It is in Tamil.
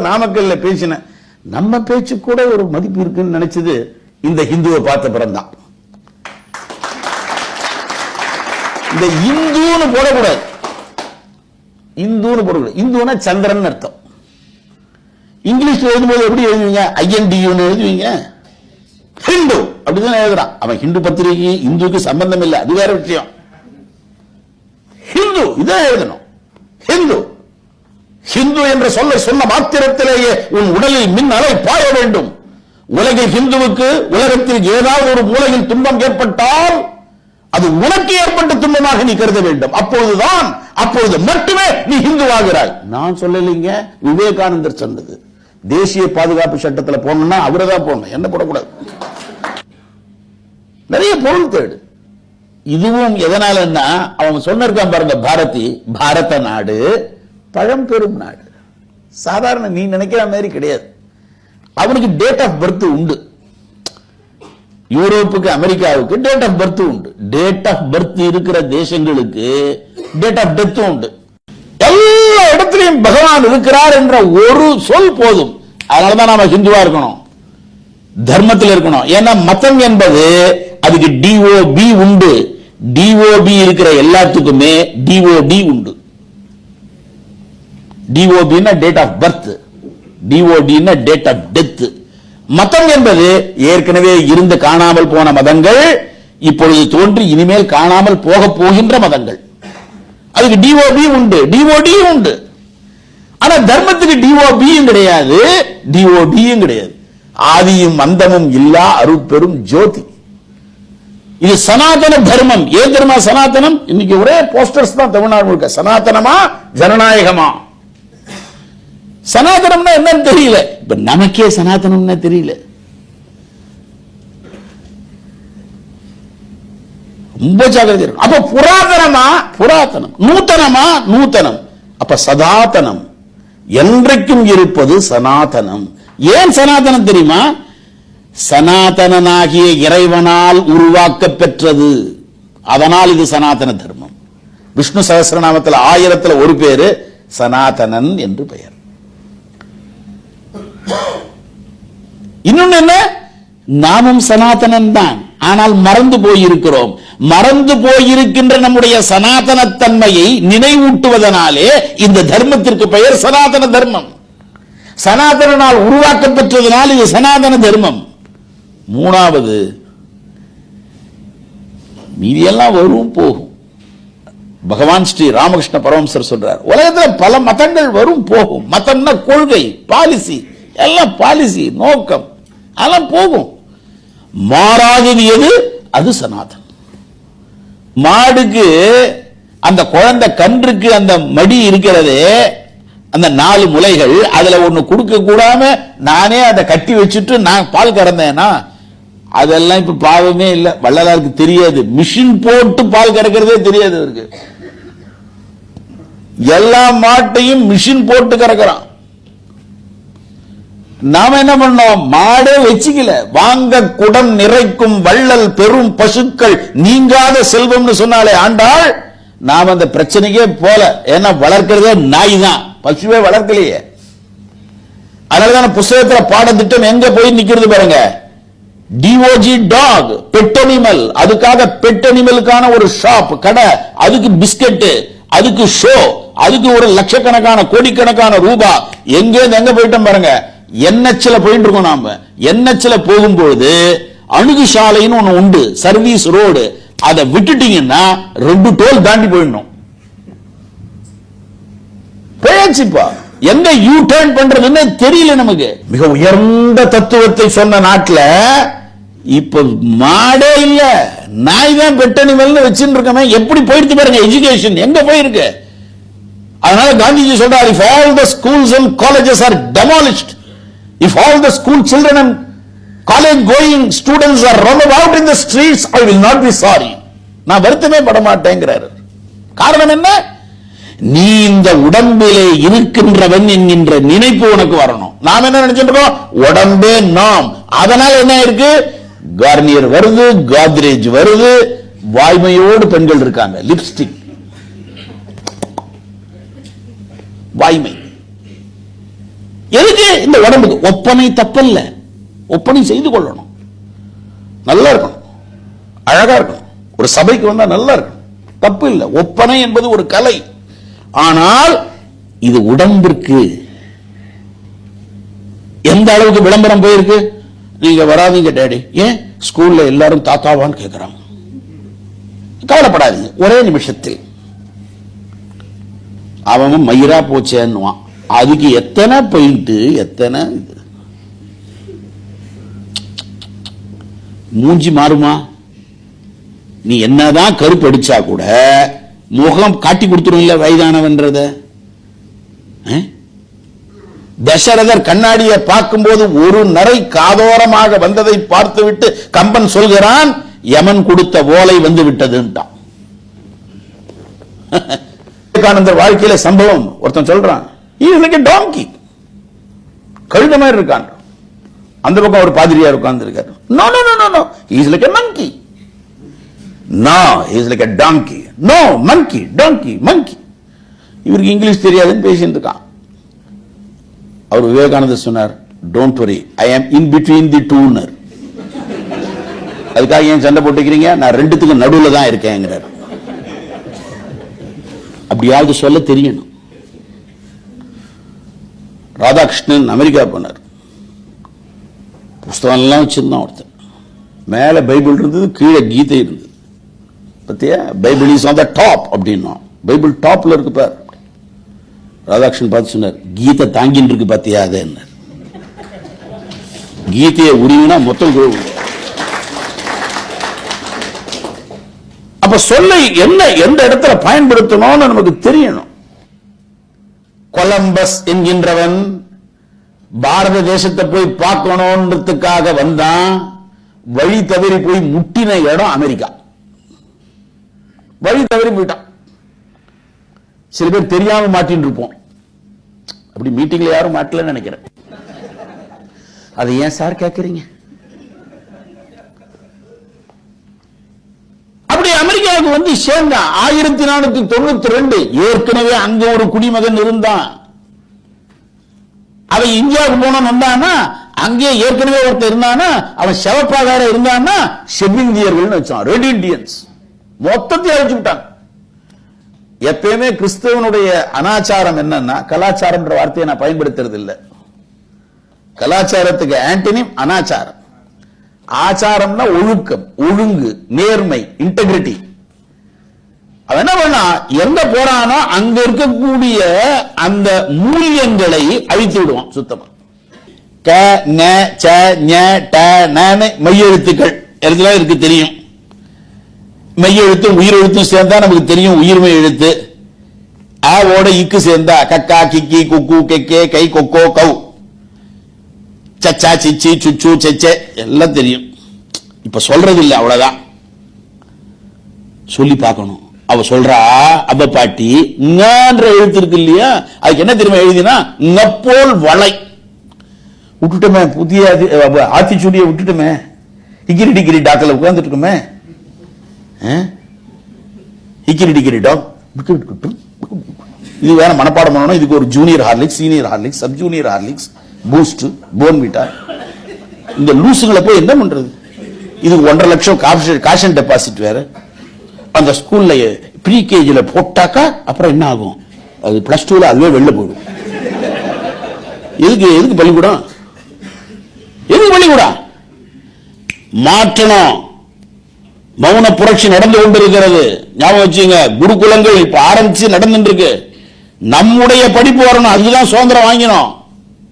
நாமக்கல்ல பேசினேன் நம்ம பேச்சு கூட ஒரு மதிப்பு இருக்குன்னு நினைச்சது இந்த ஹிந்துவை பார்த்த பிறந்தான். இந்த இந்துன்னு போடக்கூடாது. இந்துன்னு போடக்கூடாது. இந்துனா சந்திரன் அர்த்தம். இங்கிலீஷ்ல எழுதும்போது எப்படி எழுதுவீங்க? ஐஎன்டியூன்னு எழுதுவீங்க? ஹிந்து. அப்படிதான் எழுதுறான். அவன் ஹிந்து பத்திரிகை இந்துக்கு சம்பந்தம் இல்லை. அது வேற விஷயம். ஹிந்து. இதான் எழுதணும். ஹிந்து. ஹிந்து என்ற சொல்லை சொன்ன மாத்திரத்திலேயே உன் உடலில் மின் அலை பாய வேண்டும். உலகில் ஹிந்துவுக்கு உலகத்தில் ஏதாவது ஒரு மூலையில் துன்பம் ஏற்பட்டால் அது உனக்கு ஏற்பட்ட துன்பமாக நீ கருத வேண்டும். அப்பொழுதுதான் அப்பொழுது மட்டுமே நீ ஹிந்துவாகிறாய். நான் சொல்லலைங்க விவேகானந்தர் சொன்னது. தேசிய பாதுகாப்பு சட்டத்துல போகணும்னா அவரை தான் போகணும் என்ன போடக்கூடாது. நிறைய பொருள் தேடு. இதுவும் எதனாலன்னா அவன் சொன்னிருக்கான் பாருங்க பாரதி பாரத நாடு பழம்பெரும் நாடு சாதாரண நீ நினைக்கிற மாதிரி கிடையாது. அவனுக்கு டேட் ஆஃப் பர்த் உண்டு. யூரோப்புக்கு அமெரிக்காவுக்கு டேட் ஆஃப் பர்த் உண்டு. டேட் ஆஃப் பர்த் இருக்கிற தேசங்களுக்கு டேட் ஆஃப் டெத்தும் உண்டு. எல்லா இடத்திலையும் பகவான் இருக்கிறார் என்ற ஒரு சொல் போதும். அதனாலதான் நாம ஹிந்துவா இருக்கணும். தர்மத்தில் இருக்கணும். ஏன்னா மதம் என்பது அதுக்கு டிஓபி உண்டு. டிஓபி இருக்கிற எல்லாத்துக்குமே டிஓடி உண்டு. டிஓபின்னா டேட் ஆஃப் பர்த் டிஓடின்னா டேட் ஆஃப் டெத் மதம் என்பது ஏற்கனவே இருந்து காணாமல் போன மதங்கள் இப்பொழுது தோன்றி இனிமேல் காணாமல் போக போகின்ற மதங்கள். அதுக்கு டிஓபி உண்டு. டிஓடி உண்டு. ஆனா தர்மத்துக்கு டிஓபியும் கிடையாது டிஓடியும் கிடையாது. ஆதியும் அந்தமும் இல்லா அருட்பெரும் ஜோதி. இது சனாதன தர்மம். ஏன் தர்மம் சனாதனம்? இன்னைக்கு ஒரே போஸ்டர்ஸ் தான் தமிழ்நாடு முழுக்க. சனாதனமா ஜனநாயகமா? சனாதனம்னா என்னன்னு தெரியல. இப்ப நமக்கே சனாதனம்னா தெரியல. ரொம்ப ஜாகிரதை அப்ப புராதனமா? புராதனம். நூத்தனமா நூத்தனம் அப்ப சதாதனம். என்றைக்கும் இருப்பது சனாதனம். ஏன் சனாதனம் தெரியுமா? சனாதனனாகிய இறைவனால் உருவாக்க பெற்றது. அதனால் இது சனாதன தர்மம். விஷ்ணு சகசிரநாமத்தில் ஆயிரத்துல ஒரு பேரு சனாதனன் என்று பெயர். இன்னொன்னு என்ன நாமும் சனாதனன் தான் ஆனால் மறந்து போயிருக்கிறோம். மறந்து போயிருக்கின்ற நம்முடைய சனாதனத்தன்மையை நினைவூட்டுவதனாலே இந்த தர்மத்திற்கு பெயர் சனாதன தர்மம். சனாதனால் உருவாக்கம் பெற்றதனால் இது சனாதன தர்மம். மூணாவது மீதியெல்லாம் வரும் போகும். பகவான் ஸ்ரீ ராமகிருஷ்ண பரமசர் சொல்றார் உலகத்துல பல மதங்கள் வரும் போகும். மதம்னா கொள்கை பாலிசி. எல்லாம் பாலிசி நோக்கம். அதெல்லாம் போகும். மாறாதது எது? அது சனாதன். மாடுக்கு அந்த குழந்தை கன்றுக்கு அந்த மடி இருக்கிறதே அந்த நாலு முலைகள் அதுல ஒண்ணு கொடுக்க கூடாம நானே அதை கட்டி வச்சுட்டு நான் பால் கறந்தேனா? அதெல்லாம் இப்ப பாவமே இல்ல. வள்ளலாருக்கு தெரியாது. மிஷின் போட்டு பால் கறக்கிறதே தெரியாது அவருக்கு. எல்லா மாட்டையும் மிஷின் போட்டு கறக்கிறான். நாம என்ன பண்ணோம்? மாடே வச்சுக்கல. வாங்க குடம் நிறைக்கும் வள்ளல் பெரும் பசுக்கள் நீங்காத செல்வம்னு சொன்னாலே ஆண்டாள் நாம் அந்த பிரச்சனைக்கே போல. ஏன்னா வளர்க்கிறதே நாய் தான் பசுவே வளர்க்கலையே. அதனாலதான் புஸ்தகத்துல பாடத்திட்டம் எங்க போய் நிக்கிறது பாருங்க? டிஓஜி டாக் பெட் அனிமல் அதுக்காக பெட் அனிமலுக்கான ஒரு ஷாப் கடை. அதுக்கு பிஸ்கட் அதுக்கு ஷோ அதுக்கு ஒரு லட்சக்கணக்கான கோடிக்கணக்கான ரூபா. எங்க இருந்து எங்க போயிட்டோம் பாருங்க? என்எச்ல போயிட்டு இருக்கோம் நாம. என்எச்ல போகும்பொழுது அணுகுசாலைன்னு ஒண்ணு உண்டு சர்வீஸ் ரோடு அதை விட்டுட்டீங்கன்னா ரெண்டு டோல் தாண்டி போயிடணும். போயாச்சுப்பா எங்க யூ டர்ன் பண்றதுன்னு தெரியல நமக்கு. மிக உயர்ந்த தத்துவத்தை சொன்ன நாட்டுல இப்ப மாடே இல்ல. நாய் தான் பெட்டனிமல்னு வச்சுட்டு இருக்கமே. எப்படி போயிடுச்சு பாருங்க எஜுகேஷன் எங்க போயிருக்கு? அதனால காந்திஜி சொல்றாரு all the schools and colleges are demolished if all the school children and college going students are run out in the streets i will not be sorry. நான் வருத்தமே பட மாட்டேங்கிறாரு காரணம் என்ன? நீ இந்த உடம்பிலே இருக்கின்றவன் என்கின்ற நினைப்பு உனக்கு வரணும். நாம் என்ன நினைச்சிட்டு இருக்கோம் உடம்பே நாம். அதனால என்ன இருக்கு கார்னியர் வருது காத்ரேஜ் வருது. வாய்மையோடு பெண்கள் இருக்காங்க. லிப்ஸ்டிக் வாய்மை. இந்த உடம்புக்கு ஒப்பனை தப்பல்ல. ஒப்பனை செய்து கொள்ளணும். நல்லா இருக்கணும். அழகா இருக்கணும். ஒரு சபைக்கு வந்தா நல்லா இருக்கணும். தப்பு இல்லை. ஒப்பனை என்பது ஒரு கலை. ஆனால் இது உடம்பிற்கு எந்த அளவுக்கு விளம்பரம் போயிருக்கு? நீங்க வராதீங்க டேடி. ஏன்? ஸ்கூல்ல எல்லாரும் தாத்தாவான்னு கேட்கிறாங்க கவலைப்படாதீங்க. ஒரே நிமிஷத்தில். அவன் மயிரா போச்சேன்னுவான். அதுக்கு எத்தனை பெயிண்ட்டு எத்தனை இது? மூஞ்சி மாறுமா? நீ என்னதான் கருப்பு அடிச்சா கூட முகம் காட்டி கொடுத்துரும் இல்ல வயதானவன்றத தசரதர் கண்ணாடியை பார்க்கும்போது ஒரு நரை காதோரமாக வந்ததை பார்த்துவிட்டு கம்பன் சொல்கிறான் யமன் கொடுத்த ஓலை வந்து விட்டதுன்ட்டான். விவேகானந்தர் வாழ்க்கையில சம்பவம் ஒருத்தன் சொல்றான் இன்னைக்கு டாங்கி கழுத மாதிரி இருக்கான். அந்த பக்கம் ஒரு பாதிரியார் உட்கார்ந்து இருக்காரு no no no no no is like a monkey no is like a donkey no monkey donkey monkey இவருக்கு இங்கிலீஷ் தெரியாதுன்னு பேசிட்டு இருக்கான். அவர் விவேகானந்தர் சொன்னார் டோன்ட் வரி ஐ ஆம் இன் பிட்வீன் தி டூனர் அதுக்காக ஏன் சண்டை போட்டுக்கிறீங்க? நான் ரெண்டுத்துக்கும் நடுவுல தான் இருக்கேங்கிறார் அப்படியாவது சொல்ல தெரியணும். ராதாகிருஷ்ணன் அமெரிக்கா போனார். புஸ்தகம் எல்லாம் வச்சிருந்தான் ஒருத்தன். மேலே பைபிள் இருந்தது கீழே கீதை இருந்தது. பத்தியா? Bible is on the top அப்படின்னா பைபிள் டாப்ல இருக்கு பார். ராதாகிருஷ்ணன் பார்த்து சொன்னார் கீதை தாங்கின்னு இருக்கு பார்த்தியா அது என்ன? கீதையை உரிவினா மொத்தம் குழு அப்ப சொல்லை என்ன எந்த இடத்துல பயன்படுத்தணும்னு நமக்கு தெரியணும். கொலம்பஸ் என்கின்றவன் பாரத தேசத்தை போய் பார்க்கணுன்றதுக்காக வந்தான். வழி தவறி போய் முட்டின இடம் அமெரிக்கா. வழி தவறி போயிட்டான். சில பேர் தெரியாம மாட்டின்னு இருப்போம். அப்படி மீட்டிங்ல யாரும் மாட்டலன்னு நினைக்கிறேன். அதை ஏன் சார் கேட்கறீங்க அப்படி அமெரிக்காவுக்கு வந்து சேர்ந்தான் ஆயிரத்தி நானூத்தி தொண்ணூத்தி ரெண்டு. ஏற்கனவே அங்க ஒரு குடிமகன் இருந்தான். அவன் இந்தியாவுக்கு போனோம் வந்தானா அங்கே ஏற்கனவே ஒருத்தர் இருந்தானா அவன் செவப்பாகார இருந்தானா செவ்விந்தியர்கள் வச்சான். ரெட் இண்டியன்ஸ் மொத்தத்தை அழிச்சு விட்டாங்க. எப்பயுமே கிறிஸ்தவனுடைய அனாச்சாரம் என்னன்னா கலாச்சாரம்ன்ற வார்த்தையை நான் பயன்படுத்துறது இல்ல. கலாச்சாரத்துக்கு ஆன்டனிம் அனாச்சாரம். ஆச்சாரம்னா ஒழுக்கம் ஒழுங்கு நேர்மை இன்டெகிரிட்டி அவன் என்ன பண்ணா எங்க போறானோ அங்க இருக்கக்கூடிய அந்த மூலியங்களை அழித்து விடுவான் சுத்தமா. க ந ச ஞ ட நன்னு மையெழுத்துக்கள். எல்லாம் இருக்கு தெரியும்? மெய்யெழுத்தும் உயிரெழுத்தும் சேர்ந்தா நமக்கு தெரியும் உயிர்மை எழுத்து. ஆவோட இக்கு சேர்ந்தா கக்கா கிக்கி குக்கு கெக்கே கை கொக்கோ கவு சச்சா சிச்சி சுச்சு செச்சே எல்லாம் தெரியும். இப்ப சொல்றது இல்லை அவ்வளவுதான். சொல்லி பார்க்கணும். அவ சொல்றா அப்ப பாட்டி ங்கன்ற எழுத்து இருக்கு இல்லையா? அதுக்கு என்ன தெரியுமா எழுதினா ngப்போல் வளை. விட்டுட்டோமே புதிய ஆத்திச்சூடியை விட்டுட்டோமே. இக்கிரி டிகிரி டாக்கில் உட்கார்ந்துட்டு இருக்கோமே இக்கிரி டிகிரி டாக் விட்டு விட்டுட்டும் இது வேற மனப்பாடம் பண்ணணும். இதுக்கு ஒரு junior Horlicks senior Horlicks sub junior Horlicks Boost Bournvita இந்த லூசுகளை போய் என்ன பண்றது? இது ஒன்றரை லட்சம் காஷன் டெபாசிட் வேற. அந்த ஸ்கூல்ல ப்ரீ கேஜில போட்டாக்கா அப்புறம் என்ன ஆகும் அது பிளஸ் டூல அதுவே வெளில போயிடும். எதுக்கு எதுக்கு பள்ளிக்கூடம்? எதுக்கு பள்ளிக்கூடம்? மாற்றணும். மௌன புரட்சி நடந்து கொண்டிருக்கிறது. ஞாபகம் வச்சுங்க குருகுலங்கள் இப்ப ஆரம்பிச்சு நடந்துட்டு இருக்கு. நம்முடைய படிப்பு வரணும் அதுதான் சுதந்திரம் வாங்கினோம்.